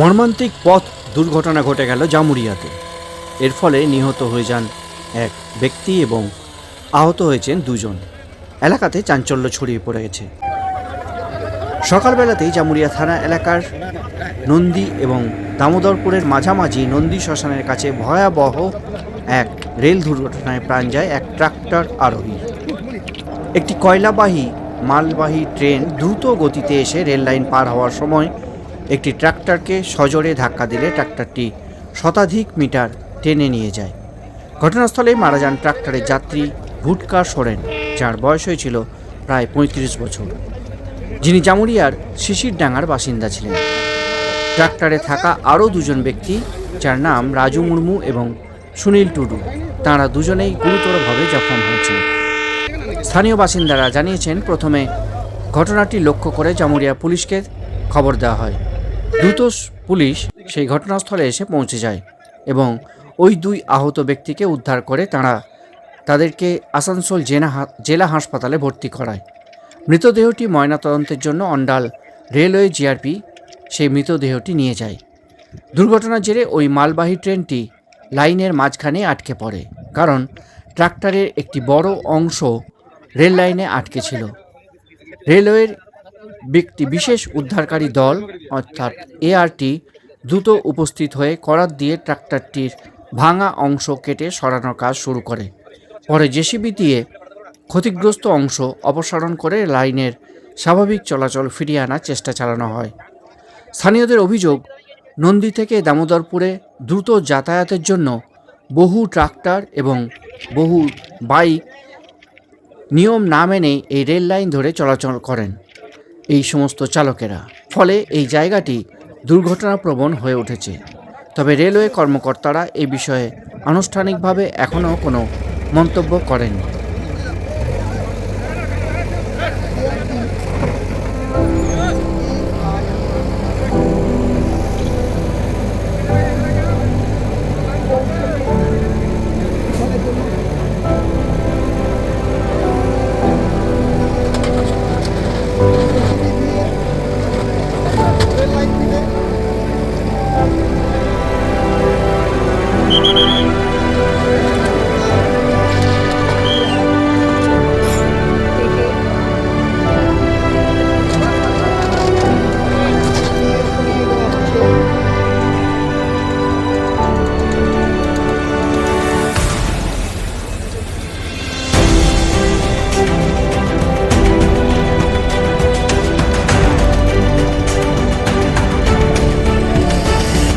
মর্মান্তিক পথ দুর্ঘটনা ঘটে গেল জামুরিয়াতে। এর ফলে নিহত হয়ে যান এক ব্যক্তি এবং আহত হয়েছেন দুজন। এলাকাতে চাঞ্চল্য ছড়িয়ে পড়ে গেছে সকালবেলাতেই জামুরিয়া থানা এলাকার নন্দী এবং দামোদরপুরের মাঝামাঝি নন্দী শ্মশানের কাছে ভয়াবহ এক রেল দুর্ঘটনায় প্রাণ যায় এক ট্রাক্টর আরোহী। একটি কয়লাবাহী, মালবাহী ট্রেন দ্রুত গতিতে এসে রেল লাইন পার হওয়ার সময় একটি ট্রাক্টরকে সজোরে ধাক্কা দিলে ট্রাক্টরটি শতাধিক মিটার টেনে নিয়ে যায়। ঘটনাস্থলে মারা যান ট্রাক্টরের যাত্রী ভুটকা সোরেন, যার বয়স হয়েছিল প্রায় পঁয়ত্রিশ বছর। যিনি জামুরিয়ার শিশির শিশিরডাঙ্গার বাসিন্দা ছিলেন। ট্রাক্টরে থাকা আরও দুজন ব্যক্তি, যার নাম রাজু মুর্মু এবং সুনীল টুডু, তাঁরা দুজনেই গুরুতরভাবে জখম হয়েছেন। স্থানীয় বাসিন্দারা জানিয়েছেন, প্রথমে ঘটনাটি লক্ষ্য করে জামুরিয়া পুলিশকে খবর দেওয়া হয়। দ্রুত পুলিশ সেই ঘটনাস্থলে এসে পৌঁছে যায় এবং ওই দুই আহত ব্যক্তিকে উদ্ধার করে তারা তাদেরকে আসানসোল জেনা জেলা হাসপাতালে ভর্তি করায়। মৃতদেহটি ময়নাতদন্তের জন্য অন্ডাল রেলওয়ে জিআরপি সেই মৃতদেহটি নিয়ে যায়। দুর্ঘটনার জেরে ওই মালবাহী ট্রেনটি লাইনের মাঝখানে আটকে পড়ে কারণ ট্রাক্টরের একটি বড় অংশ রেল লাইনে আটকে ছিল। রেলওয়ের ব্যক্তি বিশেষ উদ্ধারকারী দল, অর্থাৎ এআরটি দ্রুত উপস্থিত হয়ে করাত দিয়ে ট্রাক্টরটির ভাঙা অংশ কেটে সরানোর কাজ শুরু করে। পরে জেসিবি দিয়ে ক্ষতিগ্রস্ত অংশ অপসারণ করে লাইনের স্বাভাবিক চলাচল ফিরিয়ে আনার চেষ্টা চালানো হয়। স্থানীয়দের অভিযোগ, নন্দী থেকে দামোদরপুরে দ্রুত যাতায়াতের জন্য বহু ট্রাক্টর এবং বহু বাইক নিয়ম না মেনেই এই রেল লাইন ধরে চলাচল করেন। এই সমস্ত চালকেরা। ফলে এই জায়গাটি দুর্ঘটনাপ্রবণ হয়ে উঠেছে। তবে রেলওয়ে কর্মকর্তারা এ বিষয়ে আনুষ্ঠানিকভাবে এখনও কোনো মন্তব্য করেননি।